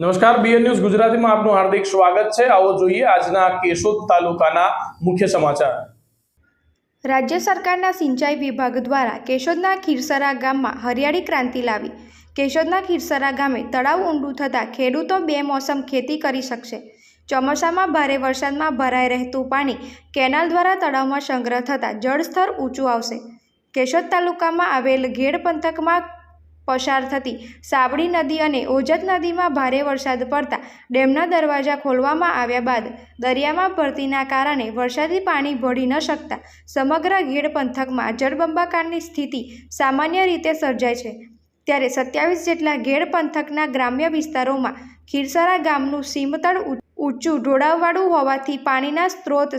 નમસ્કાર BN news ગુજરાતીમાં આપનું હાર્દિક સ્વાગત છે. આવો જોઈએ આજના કેશોદ તાલુકાના મુખ્ય સમાચાર. રાજ્ય સરકારના સિંચાઈ વિભાગ દ્વારા કેશોદના ખીરસરા ગામમાં હરિયાળી ક્રાંતિ લાવી. કેશોદના ખીરસરા ગામે તળાવ ઊંડું થતાં ખેડૂતો બે મોસમ ખેતી કરી શકશે. ચોમાસામાં ભારે વરસાદમાં ભરાઈ રહેતું પાણી કેનાલ દ્વારા તળાવમાં સંગ્રહ થતાં જળસ્તર ઊંચું આવશે. કેશોદ તાલુકામાં આવેલ ઘેડ પંથકમાં પસાર થતી. સાબડી નદી અને ઓજત નદીમાં ભારે વરસાદ પડતા ડેમના દરવાજા ખોલવામાં આવ્યા બાદ દરિયામાં ભરતીના કારણે વરસાદી પાણી ભળી ન શકતા સમગ્ર ગીડ પંથકમાં જળબંબાકારની સ્થિતિ સામાન્ય રીતે સર્જાય છે. ત્યારે સત્યાવીસ જેટલા ઘેડ પંથકના ગ્રામ્ય વિસ્તારોમાં ખીરસરા ગામનું સીમતળ ઊંચું ઢોળાવવાળું હોવાથી પાણીના સ્ત્રોત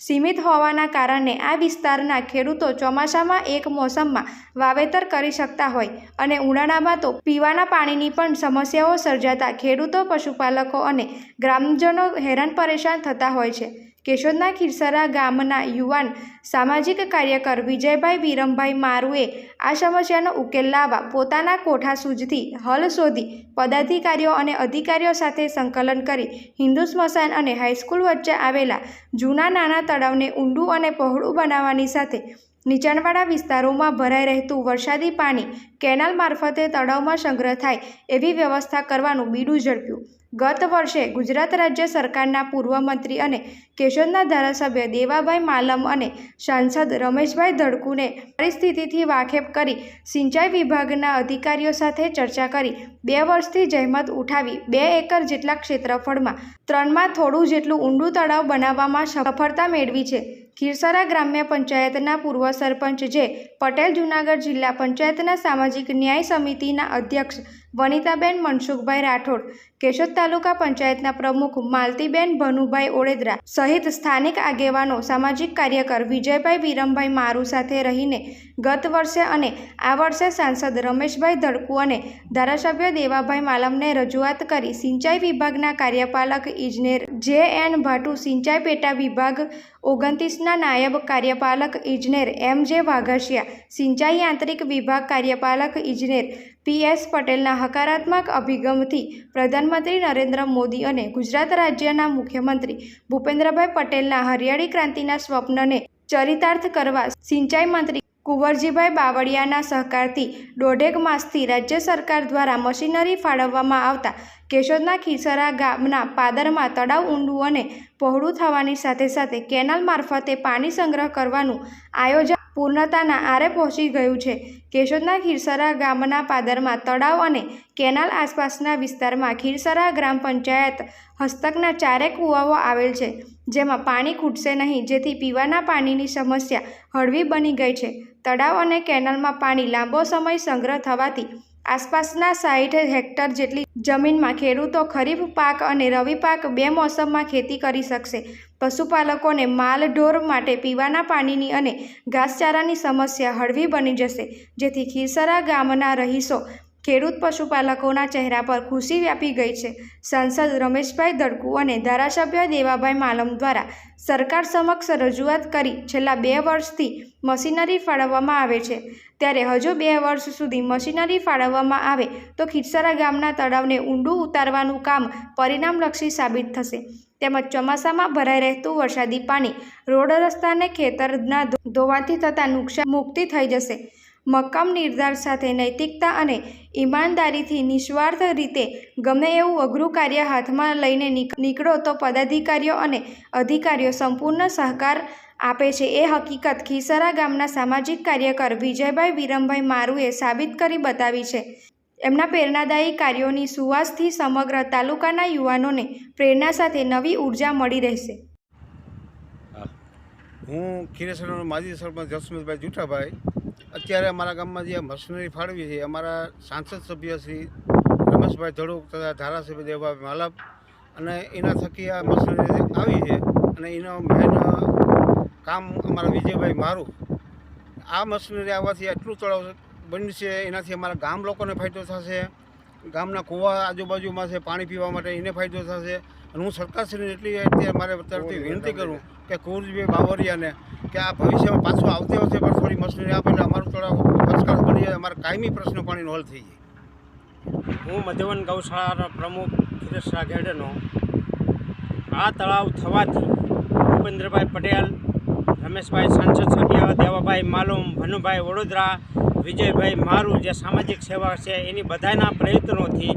સીમિત હોવાના કારણે આ વિસ્તારના ખેડૂતો ચોમાસામાં એક મોસમમાં વાવેતર કરી શકતા હોય અને ઉનાળામાં તો પીવાના પાણીની પણ સમસ્યાઓ સર્જાતા ખેડૂતો, પશુપાલકો અને ગ્રામજનો હેરાન પરેશાન થતા હોય છે. કેશોદના ખીરસરા ગામના યુવાન સામાજિક કાર્યકર વિજયભાઈ વિરમભાઈ મારુએ આ સમસ્યાનો ઉકેલ લાવવા પોતાના કોઠા સૂજથી હલ શોધી પદાધિકારીઓ અને અધિકારીઓ સાથે સંકલન કરી હિન્દુ સ્મશાન અને હાઈસ્કૂલ વચ્ચે આવેલા જૂના નાના તળાવને ઊંડું અને પહોળું બનાવવાની સાથે નીચાણવાળા વિસ્તારોમાં ભરાઈ રહેતું વરસાદી પાણી કેનાલ મારફતે તળાવમાં સંગ્રહ થાય એવી વ્યવસ્થા કરવાનું બીડું ઝડપ્યું. ગત વર્ષે ગુજરાત રાજ્ય સરકારના પૂર્વ મંત્રી અને કેશોદના ધારાસભ્ય દેવાભાઈ માલમ અને સાંસદ રમેશભાઈ ધડકુને પરિસ્થિતિથી વાકેફ કરી સિંચાઈ વિભાગના અધિકારીઓ સાથે ચર્ચા કરી બે વર્ષથી જહેમત ઉઠાવી બે એકર જેટલા ક્ષેત્રફળમાં ત્રણમાં થોડું જેટલું ઊંડું તળાવ બનાવવામાં સફળતા મેળવી છે. ખીરસરા ગ્રામ્ય પંચાયતના પૂર્વ સરપંચ જે પટેલ જુનાગઢ જિલ્લા પંચાયતના સામાજિક ન્યાય સમિતિના અધ્યક્ષ વનિતાબેન મનસુખભાઈ રાઠોડ, કેશોદ તાલુકા પંચાયતના પ્રમુખ માલતીબેન ભનુભાઈ ઓળેદરા સહિત સ્થાનિક આગેવાનો, સામાજિક કાર્યકર વિજયભાઈ વિરમભાઈ મારુ સાથે રહીને ગત વર્ષે અને આ વર્ષે સાંસદ રમેશભાઈ ધડકુ અને ધારાસભ્ય દેવાભાઈ માલમને રજૂઆત કરી સિંચાઈ વિભાગના કાર્યપાલક ઇજનેર જે એન ભાટુ, સિંચાઈ પેટા વિભાગ ઓગણત્રીસના નાયબ કાર્યપાલક ઇજનેર એમ જે વાઘાસિયા, સિંચાઈ યાંત્રિક વિભાગ કાર્યપાલક ઇજનેર પી એસ પટેલના હકારાત્મક અભિગમથી પ્રધાનમંત્રી નરેન્દ્ર મોદી અને ગુજરાત રાજ્યના મુખ્યમંત્રી ભૂપેન્દ્રભાઈ પટેલના હરિયાળી ક્રાંતિના સ્વપ્નને ચરિતાર્થ કરવા સિંચાઈ મંત્રી કુંવરજીભાઈ બાવળિયાના સહકારથી દોઢેક માસથી રાજ્ય સરકાર દ્વારા મશીનરી ફાળવવામાં આવતા કેશોદના ખીસરા ગામના પાદરમાં તળાવ ઊંડું અને પહોળું થવાની સાથે સાથે કેનાલ મારફતે પાણી સંગ્રહ કરવાનું આયોજન પૂર્ણતાના આરે પહોંચી ગયું છે. કેશોદના ખીરસરા ગામના પાદરમાં તળાવ અને કેનાલ આસપાસના વિસ્તારમાં ખીરસરા ગ્રામ પંચાયત હસ્તકના ચારેક કૂવાઓ આવેલ છે, જેમાં પાણી ખૂટશે નહીં, જેથી પીવાના પાણીની સમસ્યા હળવી બની ગઈ છે. તળાવ અને કેનાલમાં પાણી લાંબો સમય સંગ્રહ થવાથી આસપાસના સાઠ હેક્ટર જેટલી જમીનમાં ખેડૂતો ખરીફ પાક અને રવિ પાક બે મોસમમાં ખેતી કરી શકશે. પશુપાલકોને માલઢોર માટે પીવાના પાણીની અને ઘાસચારાની સમસ્યા હળવી બની જશે, જેથી ખીરસરા ગામના રહીશો ખેડૂત પશુપાલકોના ચહેરા પર ખુશી વ્યાપી ગઈ છે. સાંસદ રમેશભાઈ ધડકુ અને ધારાસભ્ય દેવાભાઈ માલમ દ્વારા સરકાર સમક્ષ રજૂઆત કરી છેલ્લા બે વર્ષથી મશીનરી ફાળવવામાં આવે છે. ત્યારે હજુ બે વર્ષ સુધી મશીનરી ફાળવવામાં આવે તો ખીરસરા ગામના તળાવને ઊંડું ઉતારવાનું કામ પરિણામલક્ષી સાબિત થશે. તેમજ ચોમાસામાં ભરાઈ રહેતું વરસાદી પાણી, રોડ રસ્તાને ખેતરના ધોવાથી થતાં નુકસાન મુક્તિ થઈ જશે. મક્કમ નિર્ધાર સાથે નૈતિકતા અને ઈમાનદારીથી નિસ્વાર્થ રીતે ગમે એવું અઘરું કાર્ય હાથમાં લઈને નીકળો તો પદાધિકારીઓ અને અધિકારીઓ સંપૂર્ણ સહકાર આપે છે. એ હકીકત ખીસરા ગામના સામાજિક કાર્યકર વિજયભાઈ વિરમભાઈ મારુએ સાબિત કરી બતાવી છે. એમના પ્રેરણાદાયી કાર્યોની સુવાસથી સમગ્ર તાલુકાના યુવાનોને પ્રેરણા સાથે નવી ઊર્જા મળી રહેશે. હું. ખીરેશ્વરનો માજી સરપંચ જસમતભાઈ જુઠાભાઈ અત્યારે અમારા ગામમાં જે મશીનરી ફાળવી છે, અમારા સાંસદ સભ્ય શ્રી રમેશભાઈ ધડુક તથા ધારાસભ્ય દેવભાઈ માલપ અને એના થકી આ મશીનરી આવી છે અને એનો મેન કામ અમારા વિજયભાઈ મારું. આ મશીનરી આવવાથી એટલું તળાવ છે, એનાથી અમારા ગામ લોકોને ફાયદો થશે, ગામના કૂવા આજુબાજુમાં છે, પાણી પીવા માટે એને ફાયદો થશે અને હું સરકારશ્રીને એટલી અત્યારે મારે તરફથી વિનંતી કરું કે કુરજી બાવરિયાને કે આ ભવિષ્યમાં પાછું આવતી વખતે પણ થોડી મશીનરી આપે એટલે અમારું તળાવ ફસકાસ બની જાય અમારા કાયમી પ્રશ્નો પાણીનો હલ થઈ જાય. હું મધ્યવન ગૌશાળાના પ્રમુખ સુરેશ ગેડનો આ તળાવ થવાથી ભૂપેન્દ્રભાઈ પટેલ રમેશભાઈ સાંસદ સભ્ય દેવાભાઈ માલુમ ભનુભાઈ વડોદરા વિજયભાઈ મારું જે સામાજિક સેવા છે એની બધાના પ્રયત્નોથી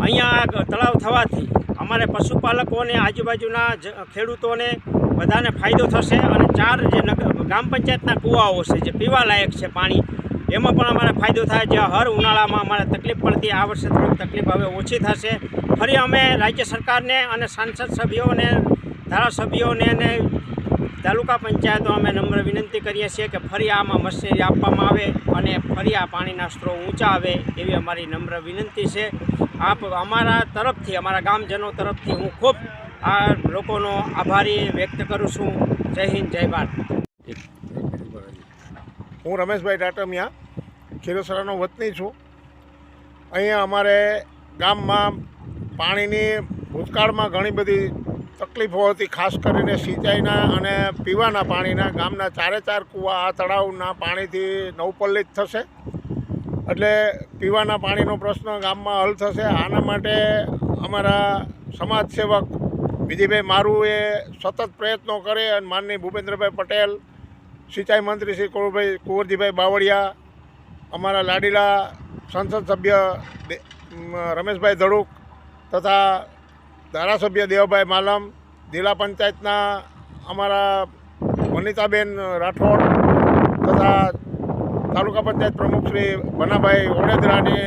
અહીંયા તળાવ થવાથી અમારે પશુપાલકોને, આજુબાજુના જ ખેડૂતોને બધાને ફાયદો થશે અને ચાર જે ગ્રામ પંચાયતના કૂવાઓ છે, જે પીવાલાયક છે પાણી, એમાં પણ અમારે ફાયદો થાય જે હર ઉનાળામાં અમારે તકલીફ પડતી, આ વર્ષે થોડીક તકલીફ હવે ઓછી થશે. ફરી અમે રાજ્ય સરકારને અને સાંસદ સભ્યોને, ધારાસભ્યોને અને તાલુકા પંચાયતો અમે નમ્ર વિનંતી કરીએ છીએ કે ફરી આમાં મશીનરી આપવામાં આવે અને ફરી આ પાણીના સ્ત્રોત ઊંચા આવે એવી અમારી નમ્ર વિનંતી છે. આપ અમારા તરફથી, અમારા ગામજનો તરફથી હું ખૂબ આ લોકોનો આભારી વ્યક્ત કરું છું. જય હિન્દ, જય ભારત. હું રમેશભાઈ ટાટમિયા ખેરોસરાનો વતની છું. અહીંયા અમારે ગામમાં પાણીની ભૂતકાળમાં ઘણી બધી તકલીફો હતી, ખાસ કરીને સિંચાઈના અને પીવાના પાણીના. ગામના ચારે ચાર કૂવા આ તળાવના પાણીથી નવપલ્લિત થશે. એટલે પીવાના પાણીનો પ્રશ્ન ગામમાં હલ થશે. આના માટે અમારા સમાજ સેવક મારું એ સતત પ્રયત્નો કરે અને માનની ભૂપેન્દ્રભાઈ પટેલ, સિંચાઈ મંત્રી શ્રી કુંવરભાઈ, કુંવરજીભાઈ બાવળિયા, અમારા લાડીલા સંસદ સભ્ય રમેશભાઈ ધડુક તથા ધારાસભ્ય દેવભાઈ માલમ, જિલ્લા પંચાયતના અમારા વનિતાબેન રાઠોડ તથા તાલુકા પંચાયત પ્રમુખ શ્રી ભનાભાઈ ઓડેદરાની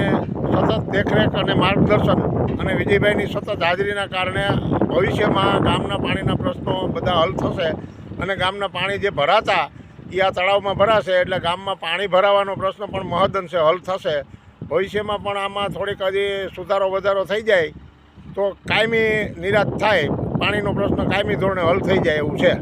સતત દેખરેખ અને માર્ગદર્શન અને વિજયભાઈની સતત હાજરીના કારણે ભવિષ્યમાં ગામના પાણીના પ્રશ્નો બધા હલ થશે અને ગામના પાણી જે ભરાતા એ આ તળાવમાં ભરાશે એટલે ગામમાં પાણી ભરાવાનો પ્રશ્ન પણ મહદઅંશે હલ થશે. ભવિષ્યમાં પણ આમાં થોડીક હજી સુધારો વધારો થઈ જાય તો કાયમી નિરાશ થાય પાણીનો પ્રશ્ન કાયમી ધોરણે હલ થઈ જાય એવું છે.